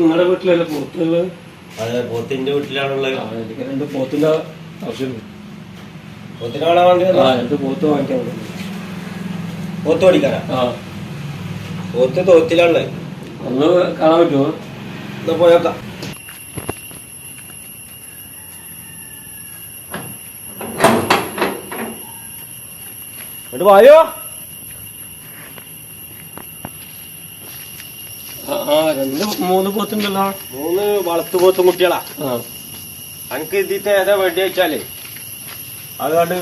നിങ്ങളുടെ വീട്ടിലല്ല പോത്തുള്ളത്? അതെ പോത്തിന്റെ വീട്ടിലാണുള്ളത്. എനിക്ക് രണ്ട് പോത്തിന്റെ ആവശ്യമുണ്ട്. പോത്തിനെ കാണാൻ വേണ്ടി ആ വന്നതാ? രണ്ട് പോത്ത് വാങ്ങിക്കാൻ വേണ്ടി. പോത്ത് പഠിക്കാനാ ആ. പോത്ത് തോത്തിലാണുള്ളത് ഒന്ന് കാണാൻ പറ്റുമോ? എന്നാ പോയേക്കാം വായോ? മൂന്ന് പോത്തുണ്ടല്ലോ. മൂന്ന് വളർത്തു പോത്തും കുട്ടികളാ. എനിക്ക് ഇതിത്തെ ഏതാ വേണ്ടി വെച്ചാലേ? അത് കണ്ട്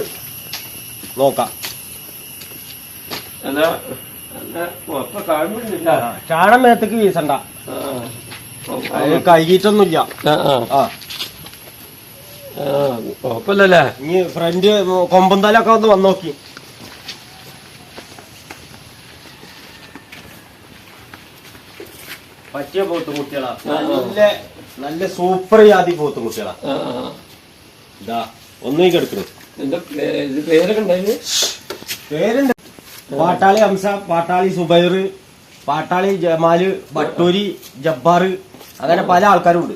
നോക്കാം ചാണം മേത്തേക്ക് വീസണ്ട കഴുകിയിട്ടൊന്നുമില്ല. കുഴപ്പമില്ലല്ലേ? ഇനി ഫ്രണ്ട് കൊമ്പന്താലൊക്കെ ഒന്ന് വന്ന് പറ്റിയ പോത്തു കുട്ടികളാ. ആ, ആ. നല്ല നല്ല സൂപ്പർ ജാതി പോത്തു കുട്ടികളാ. ആ ആ. ഇതാ ഒന്നേ ഇത് പേരൊക്കെ ഉണ്ടായിരുന്നു പേരുണ്ട്. പാട്ടാളി ഹംസ പാട്ടാളി സുബൈർ പാട്ടാളി ജമാൽ ബട്ടൂരി ജബ്ബാർ അങ്ങനെ പല ആൾക്കാരും ഉണ്ട്.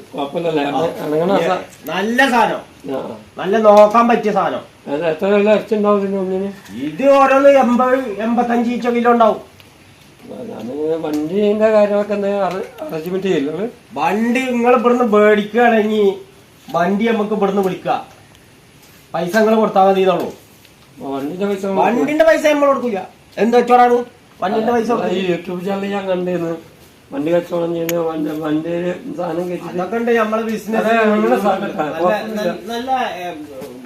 നല്ല സാധനം. നല്ല നോക്കാൻ പറ്റിയ സാധനം. ഇത് ഓരോന്ന് എൺപത് എൺപത്തഞ്ച് കിലോ ഉണ്ടാവും. ഞാൻ വണ്ടിന്റെ കാര്യമൊക്കെ അറേഞ്ച്മെന്റ് ചെയ്യില്ല വണ്ടി നിങ്ങൾ ഇവിടുന്ന് മേടിക്കുകയാണെങ്കിൽ വണ്ടി നമുക്ക് ഇവിടുന്ന് വിളിക്കുക പൈസ നിങ്ങൾ കൊടുത്താൽ മതി എന്നുള്ളൂ. വണ്ടിന്റെ പൈസ വണ്ടിന്റെ പൈസ നമ്മൾ കൊടുക്കില്ല എന്താ വെച്ചോടാണ് വണ്ടിന്റെ പൈസ ഈ. യൂട്യൂബ് ചാനൽ ഞാൻ കണ്ടിരുന്നു വണ്ടി കച്ചവടം ചെയ്യുന്ന വണ്ടി വണ്ടിയിൽ സാധനം കഴിച്ചിട്ട് നമ്മളെ ബിസിനസ് നല്ല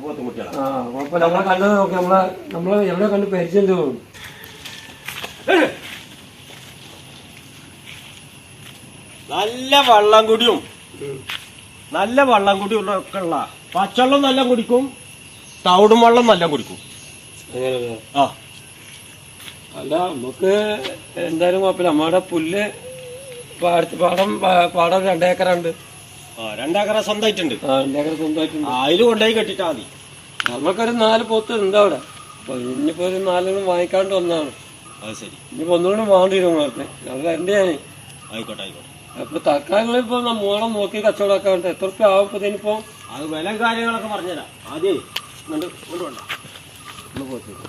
പോത്തുകുട്ടികളാ ആ കുഴപ്പമില്ല. നമ്മളെ കണ്ടത് നോക്കി. നമ്മളെ നമ്മളെ എവിടെ കണ്ട് പരിചയം തോന്നും നല്ല വെള്ളം കുടിയും. നല്ല വെള്ളം കുടിയും ഒക്കെ ഉള്ള. പച്ചവെള്ളം നല്ല കുടിക്കും. തവിടും വെള്ളം നല്ല കുടിക്കും. ആ. അല്ല നമുക്ക് എന്തായാലും കുഴപ്പമില്ല. നമ്മുടെ പുല്ല് പാടത്ത് പാടം പാടം രണ്ടേക്കറുണ്ട്. ആ രണ്ടേക്കറ സ്വന്തമായിട്ടുണ്ട് ആ സ്വന്തമായിട്ടുണ്ട് അതിൽ കൊണ്ടുപോയി കെട്ടിട്ടാ മതി. നമുക്കൊരു നാല് പോത്ത് ഉണ്ട് അവിടെ. ഇനിയിപ്പോ ഒരു നാലെണ്ണം വാങ്ങിക്കാണ്ട് വന്നതാണ്. അത് ശരി. ഇനിയിപ്പോ ഒന്നുകൂടെ വാങ്ങേണ്ടി വരും നേരത്തെ അത് ആയിക്കോട്ടെ ആയിക്കോട്ടെ. അപ്പൊ തൽക്കാലം ഇപ്പൊ മൂളം നോക്കി കച്ചവടമൊക്കെ ഉണ്ട് എത്ര റുപ്യ ആവും ഇപ്പൊ ഇതിനിപ്പോ അത് വില കാര്യങ്ങളൊക്കെ പറഞ്ഞുതരാം. ആദ്യം ഇങ്ങോട്ട് ഇങ്ങോട്ട് വേണ്ട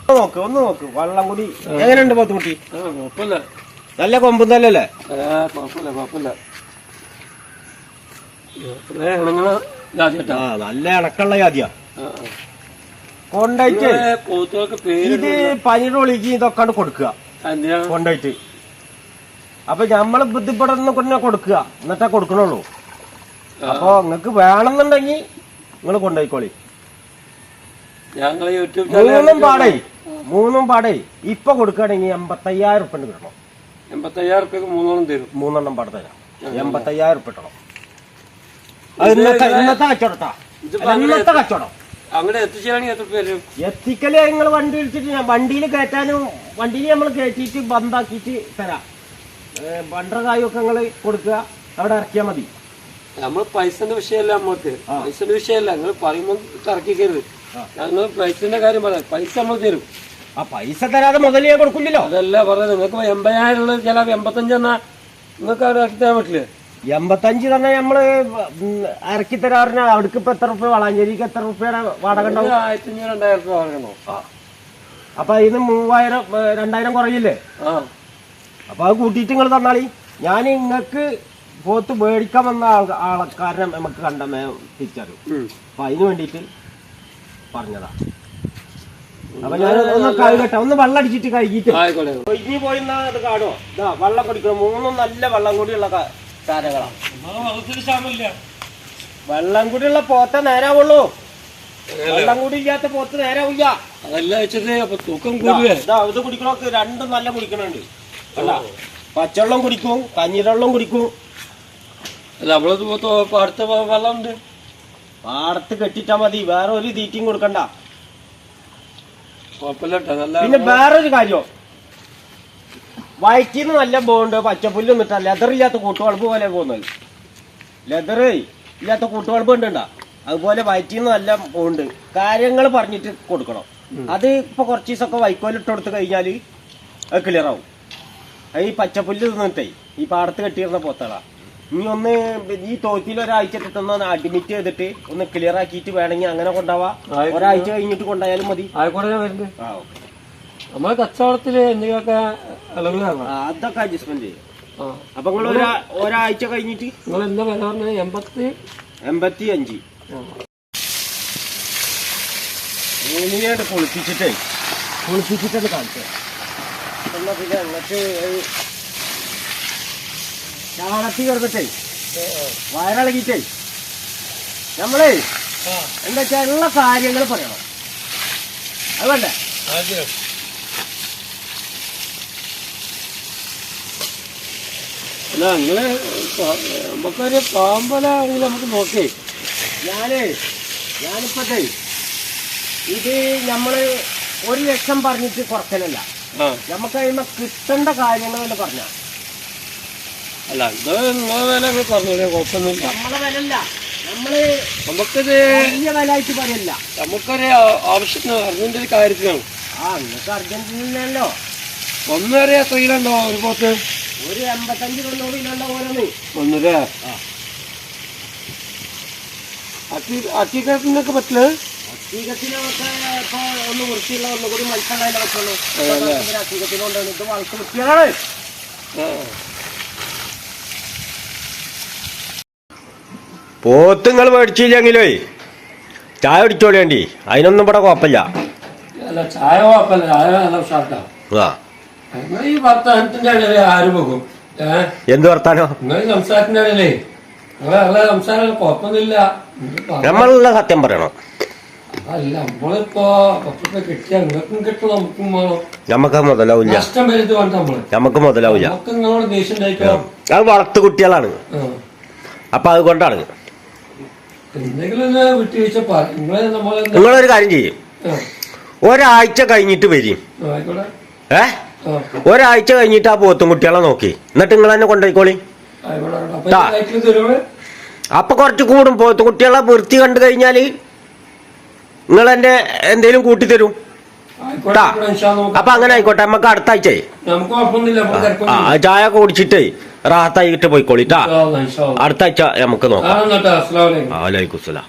ഒന്ന് നോക്ക് ഒന്ന് നോക്ക്. വെള്ളം കൂടി. എങ്ങനെയുണ്ട് പോത്തുകുട്ടി കുഴപ്പമില്ല നല്ല കൊമ്പും തല്ലല്ലേ കുഴപ്പമില്ല കുഴപ്പമില്ല നല്ല ഇണക്കുള്ള ജാതിയാ. കൊണ്ടായിട്ട് ഇത് പനിയുടെ ഒളിക്ക് ഇതൊക്കെ കൊടുക്കുക. കൊണ്ടായിട്ട്. അപ്പൊ നമ്മൾ ബുദ്ധിപ്പെടുന്ന കൊന്നെ കൊടുക്കുക. എന്നിട്ടാ കൊടുക്കണുള്ളൂ. അപ്പൊ നിങ്ങക്ക് വേണമെന്നുണ്ടെങ്കിൽ നിങ്ങൾ കൊണ്ടുപോയിക്കോളി. ഞങ്ങൾ യൂട്യൂബ് മൂന്നും പാടേ. മൂന്നും പാടേ. ഇപ്പൊ കൊടുക്കുകയാണെങ്കിൽ എൺപത്തയ്യായിരം ഉറുപ്പ കിട്ടണം. എൺപത്തയ്യായിരം മൂന്നോളം തരും. മൂന്നെണ്ണം പാട തരാം. എൺപത്തയ്യായിരം ഉറുപ്പ കിട്ടണം ഇന്നത്തെ ഇന്നത്തെ കച്ചവടത്താ ഇന്നത്തെ കച്ചവടം. അങ്ങോട്ട് എത്തിച്ചാണെങ്കിൽ എത്ര പേര് എത്തിക്കൽ നിങ്ങൾ വണ്ടി വിളിച്ചിട്ട് വണ്ടിയിൽ കയറ്റാനും വണ്ടിയിൽ നമ്മൾ കയറ്റിയിട്ട് ബന്ധാക്കിയിട്ട് തരാം. ബണ്ടർ നിങ്ങൾ നിങ്ങൾ കൊടുക്കുക അവിടെ ഇറക്കിയാൽ മതി. നമ്മൾ പൈസന്റെ വിഷയമല്ല നമ്മൾക്ക്. പൈസന്റെ വിഷയമല്ല നിങ്ങൾ പറയുമ്പോൾ ഇറക്കിക്കരുത് ഞങ്ങൾ പൈസന്റെ കാര്യം പറയാം. പൈസ നമ്മൾ തരും. ആ പൈസ തരാതെ മുതൽ ഞാൻ കൊടുക്കില്ലല്ലോ. അതല്ല പറഞ്ഞത്. നിങ്ങൾക്ക് എൺപതിനായിരം ഉള്ളത് ചില എൺപത്തഞ്ച് എന്നാ നിങ്ങൾക്ക് അവിടെ ഇറക്കി തരാൻ പറ്റില്ല? എൺപത്തഞ്ച് തന്നെ നമ്മൾ ഇറക്കി തരാറിന്. അവിടേക്ക് ഇപ്പൊ എത്ര റുപ്യ വളാഞ്ചേരിക്ക് എത്ര റുപ്യയുടെ വാടക ഉണ്ടാവും? ആയിരത്തി അഞ്ഞൂറ് രണ്ടായിരം രൂപ വാങ്ങണോ അപ്പൊ അതിന് മൂവായിരം രണ്ടായിരം കുറയില്ലേ ആ. അപ്പൊ അത് കൂട്ടിയിട്ട് നിങ്ങൾ തന്നാളി. ഞാൻ നിങ്ങൾക്ക് പോത്ത് മേടിക്കാൻ വന്ന ആൾ ആൾക്കാരനെ നമുക്ക് കണ്ട മേ തിരിച്ചറിയും. അപ്പൊ അതിന് വേണ്ടിയിട്ട് പറഞ്ഞതാ. അപ്പൊ ഞാൻ ഒന്ന് കഴുകട്ടെ. ഒന്ന് വെള്ളം അടിച്ചിട്ട് കഴുകിയിട്ട്. ആയിക്കോട്ടെ. ഇനി പോയി കാണോ കാണുമോ ഇതാ വെള്ളം കുടിക്കണം. മൂന്നും നല്ല വെള്ളം കൂടിയുള്ള താരങ്ങളാണ് വെള്ളം കൂടിയുള്ള പോത്ത നേരാവുള്ളൂ. വെള്ളം കൂടി ഇല്ലാത്ത പോത്ത് നേരാവില്ല. അതെല്ലാം വെച്ചത്. അപ്പൊ തൂക്കം ഇതാ ഇത് കുടിക്കണോക്ക് രണ്ടും നല്ല കുടിക്കണുണ്ട്. അല്ല പച്ചവെള്ളം കുടിക്കും കഞ്ഞിരവെള്ളം കുടിക്കും. അല്ല നമ്മളത് പാടത്ത് വെള്ളം ഉണ്ട് പാടത്ത് കെട്ടിട്ടാ മതി വേറെ ഒരു തീറ്റയും കൊടുക്കണ്ട. പിന്നെ വേറൊരു കാര്യം. വയറ്റിന്ന് നല്ല പോകുന്നുണ്ട് പച്ചപ്പുല്ല് നിന്നിട്ടാ ലെതർ ഇല്ലാത്ത കൂട്ടുവളപ്പ് പോലെ പോകുന്നത്. ലെതർ ഇല്ലാത്ത കൂട്ടുവളപ്പ് ഉണ്ട് അതുപോലെ വയറ്റിന്ന് നല്ല പോകുന്നുണ്ട് കാര്യങ്ങൾ പറഞ്ഞിട്ട് കൊടുക്കണം. അത് ഇപ്പൊ കുറച്ച് ദിവസമൊക്കെ വൈക്കോലിട്ട് കൊടുത്തു കഴിഞ്ഞാൽ അത് ക്ലിയർ ആവും. അത് ഈ പച്ചപ്പുല്ല് തിന്നിട്ടേ ഈ പാടത്ത് കെട്ടിയിരുന്ന പോത്തളാ. നീ ഒന്ന് ഈ തോറ്റിൽ ഒരാഴ്ച കിട്ടുന്ന അഡ്മിറ്റ് ചെയ്തിട്ട് ഒന്ന് ക്ലിയർ ആക്കിയിട്ട് വേണമെങ്കിൽ അങ്ങനെ കൊണ്ടാവാ. ഒരാഴ്ച കഴിഞ്ഞിട്ട് കൊണ്ടായാലും മതി. ആയിക്കോട്ടെ ഞാൻ വരുന്നത് ആ ഓക്കെ. നമ്മളെ കച്ചവടത്തിൽ എന്തെങ്കിലുമൊക്കെ അതൊക്കെ അഡ്ജസ്റ്റ്മെന്റ് ചെയ്യും. അപ്പൊ നിങ്ങൾ ഒരാഴ്ച കഴിഞ്ഞിട്ട്? നിങ്ങൾ എന്താ വില പറഞ്ഞത്? എൺപത്തി എൺപത്തി അഞ്ച് ഇങ്ങനെയായിട്ട് കുളിപ്പിച്ചിട്ടേ കുളിപ്പിച്ചിട്ടാണ് കാണിച്ചത് എന്നാ പിന്നെ അങ്ങോട്ട് ചാണത്തി കിടന്നിട്ടേ വയറിളകിട്ടേ നമ്മളേ എന്താ വെച്ചാൽ ഉള്ള കാര്യങ്ങൾ പറയണം. അതുകൊണ്ടേ അല്ല നിങ്ങൾ നമുക്കൊരു പാമ്പലാണെങ്കിൽ നമുക്ക് നോക്കേ. ഞാനേ ഞാനിപ്പത്തേ ഇത് നമ്മൾ ഒരു ലക്ഷം പറഞ്ഞിട്ട് കുറക്കലല്ല നമുക്ക് അതിന്മേ കിട്ടേണ്ട കാര്യങ്ങൾ എന്ന് പറഞ്ഞ. അല്ല ഇത് നിങ്ങളെ വില ഒക്കെ കുഴപ്പമൊന്നും കുഴപ്പമൊന്നുമില്ല നമ്മളെ വിലല്ല നമ്മൾ നമുക്കിത് വലിയ വില ആയിട്ട് പറയല്ല. നമുക്കൊരു ആവശ്യത്തിന് അർജന്റീന കാര്യത്തിലാണ് ആ നിങ്ങൾക്ക് അർജന്റീനല്ലോ ഒന്നര കയ്യിലുണ്ടോ ഒരു പോത്ത്? ഒരു എൺപത്തഞ്ച് തൊണ്ണൂറിലുള്ള ഓരോന്ന് ഒന്നര? ആ. അക്കി അക്കിക്കത്തിനൊക്കെ പറ്റില്ല? അസീകത്തിനൊക്കെ ഇപ്പൊ ഒന്ന് വൃത്തിയുള്ള ഒന്നുകൂടി മത്സരമായാലും പറ്റുള്ളൂ അതല്ലേ? അസീകത്തിനോണ്ടാണ് ഇത് വളർത്ത് വൃത്തിയാണ് ആ പോത്തുങ്ങൾ മേടിച്ചില്ലെങ്കിലേ ചായ കുടിച്ചോളേണ്ടി അതിനൊന്നും ഇവിടെ കുഴപ്പമില്ല. അല്ല ചായ കുഴപ്പമില്ല. ചായ നല്ല ഉഷാർക്കാം ആ. ഈ വർത്തമാനത്തിന്റെ ആരും പോകും? എന്ത് വർത്താനോ? നിങ്ങൾ സംസാരത്തിന്റെ ഇടയിലേ. സംസാരം കുഴപ്പമൊന്നുമില്ല. നമ്മളുള്ള സത്യം പറയണം. അല്ല നമ്മളിപ്പോ പത്തൊക്കെ കിട്ടിയ നിങ്ങൾക്കും കിട്ടും നമുക്കും വേണം. നമുക്ക് മുതലാവില്ല. നഷ്ടം വരുത് വേണ്ട നമ്മൾ. നമുക്ക് മുതലാവില്ല. നമുക്ക് നിങ്ങളോട് ദേഷ്യം ഉണ്ടായിക്കോ? അത് വളർത്തു കുട്ടികളാണ്. ആ. അപ്പൊ അതുകൊണ്ടാണ് എന്തെങ്കിലും ഒന്ന് വിട്ടുവീഴ്ച പറ. നിങ്ങളെ നമ്മളെ നിങ്ങളൊരു കാര്യം ചെയ്യും. ആ. ഒരാഴ്ച കഴിഞ്ഞിട്ട് വരും. ആ, ആയിക്കോട്ടെ. ഏ? ആ. ഒരാഴ്ച കഴിഞ്ഞിട്ട് ആ പോത്തും കുട്ടികളെ നോക്കി. എന്നിട്ട് നിങ്ങൾ തന്നെ കൊണ്ടുപോയിക്കോളി. ആയിക്കോട്ടെ അപ്പൊ കുറച്ച് കൂടും പോത്തും കുട്ടികളെ വൃത്തി കണ്ടു കഴിഞ്ഞാൽ നിങ്ങൾ എന്റെ എന്തേലും കൂട്ടി തരൂ അപ്പൊ അങ്ങനെ ആയിക്കോട്ടെ നമുക്ക് അടുത്ത ആഴ്ച നമുക്ക് കുഴപ്പമൊന്നുമില്ല നമുക്ക് ആ തിരക്കൊന്നുമില്ല. ചായ കുടിച്ചിട്ടേ റാഹത്തായിട്ട് പോയിക്കോളിട്ടാ. അടുത്ത ആഴ്ച നമുക്ക് നോക്കാം. കാണാം